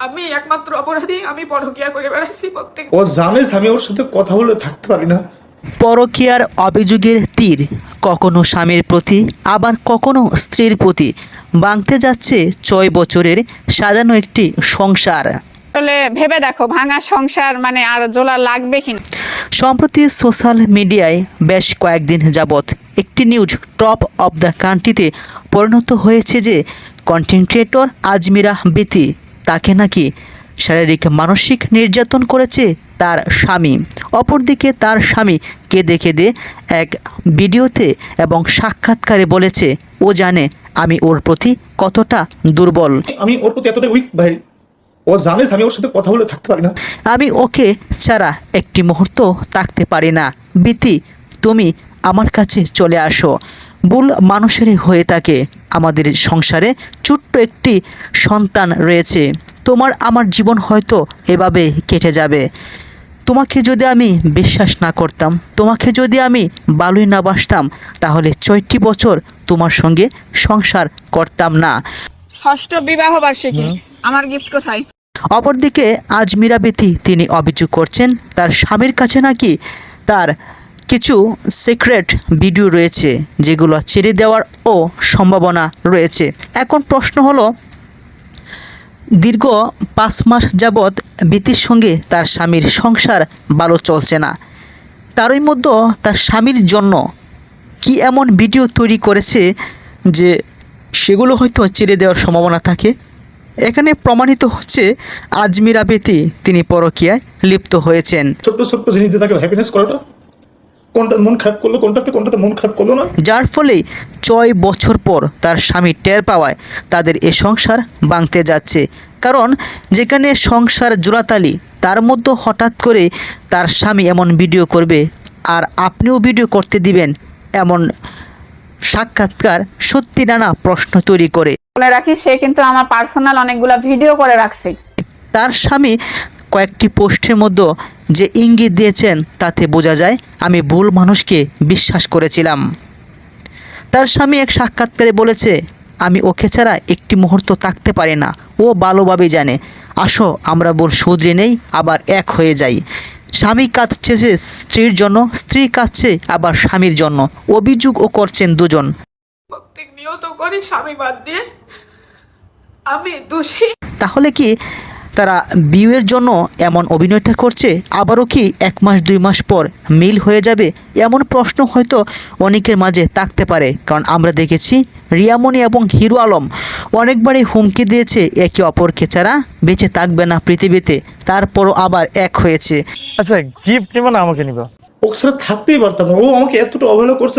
আমি একমাত্র অপরাধী আমি পরকিয়া করে বেড়াচ্ছি প্রত্যেক ও জানে আমি ওর সাথে কথা বলে থাকতে পারি না। পরকীয়ার অভিযোগের তীর কখনো স্বামীর প্রতি আবার কখনো স্ত্রীর প্রতি বাংতে যাচ্ছে ছয় বছরের সাজানো একটি সংসার। আসলে ভেবে দেখো ভাঙা সংসার মানে আর জোলা লাগবে কিনা সম্প্রতি সোশ্যাল মিডিয়ায় বেশ কয়েকদিন যাবৎ একটি নিউজ টপ অব দ্য কান্ট্রিতে পরিণত হয়েছে যে কন্টেন্ট ক্রিয়েটর আজমিরা বিতি তাকে নাকি শারীরিক মানসিক নির্যাতন করেছে তার স্বামী। অপরদিকে তার স্বামী কেঁদে কেঁদে এক ভিডিওতে এবং সাক্ষাৎকারে বলেছে ও জানে আমি ওর প্রতি কতটা দুর্বল। আমি ওর প্রতি এতটাই উইক ভাই। ও জানে আমি ওর সাথে কথা বলে থাকতে পারি না। আমি ওকে ছাড়া একটি মুহূর্ত থাকতে পারি না। বিতি তুমি আমার কাছে চলে আসো। ভুল মানুষেরই হয়ে থাকে। আমাদের সংসারে ছোট্ট একটি সন্তান রয়েছে। তোমার আমার জীবন হয়তো এভাবে কেটে যাবে। তোমাকে যদি আমি বিশ্বাস না করতাম তোমাকে যদি আমি বালুই না বাসতাম তাহলে ছয়টি বছর তোমার সঙ্গে সংসার করতাম না। ষষ্ঠ বিবাহ বার্ষিকী আমার গিফট কোথায়? অপরদিকে আজমিরা বেতি তিনি অভিযোগ করছেন তার স্বামীর কাছে নাকি তার কিছু সিক্রেট ভিডিও রয়েছে যেগুলো ছেড়ে দেওয়ার ও সম্ভাবনা রয়েছে। এখন প্রশ্ন হলো, দীর্ঘ পাঁচ মাস যাবৎ বিতির সঙ্গে তার স্বামীর সংসার ভালো চলছে না। তারই মধ্যে তার স্বামীর জন্য কি এমন ভিডিও তৈরি করেছে যে সেগুলো হয়তো ছেড়ে দেওয়ার সম্ভাবনা থাকে? এখানে প্রমাণিত হচ্ছে, আজমিরা বেতি তিনি পরকীয়ায় লিপ্ত হয়েছেন। ছোট্ট ছোট্ট জিনিস দিয়ে তাকে হ্যাপিনেস করাটা? কোনটা মন খারাপ করল কোনটাতে কোনটাতে মন খারাপ করল না? যার ফলে ছয় বছর পর তার স্বামী টের পাওয়ায় তাদের এ সংসার ভাঙতে যাচ্ছে। কারণ যেখানে সংসার জোড়াতালি তার মধ্যে হঠাৎ করে তার স্বামী এমন ভিডিও করবে আর আপনিও ভিডিও করতে দিবেন এমন সাক্ষাৎকার সত্যি নানা প্রশ্ন তৈরি করে। বলে রাখি সে কিন্তু আমার পার্সোনাল অনেকগুলা ভিডিও করে রাখছে। তার স্বামী কয়েকটি পোস্টের মধ্যে যে ইঙ্গিত দিয়েছেন তাতে বোঝা যায় আমি ভুল মানুষকে বিশ্বাস করেছিলাম। তার স্বামী এক সাক্ষাৎকারে বলেছে আমি ওকে ছাড়া একটি মুহূর্ত থাকতে পারি না। ও ভালোভাবে জানে আসো আমরা ভুল শুধরে নেই আবার এক হয়ে যাই। স্বামী কাঁদছে যে স্ত্রীর জন্য স্ত্রী কাঁদছে আবার স্বামীর জন্য। অভিযোগও করছেন দুজন। প্রত্যেক নিয়ত করি স্বামী বাদ দিয়ে আমি দোষী। তাহলে কি তারা বিয়ের জন্য এমন অভিনয়টা করছে আবারও কি এক মাস দুই মাস পর মিল হয়ে যাবে? এমন প্রশ্ন হয়তো অনেকের মাঝে থাকতে পারে। কারণ আমরা দেখেছি রিয়ামণি এবং হিরো আলম অনেকবারই হুমকি দিয়েছে একে অপরকে ছাড়া বেঁচে থাকবে না পৃথিবীতে তারপরও আবার এক হয়েছে। আচ্ছা গিফট নিবা না আমাকে নিবা? ছাড়া থাকতেই পারতাম না। ও আমাকে এতটা অবহেলা করছে।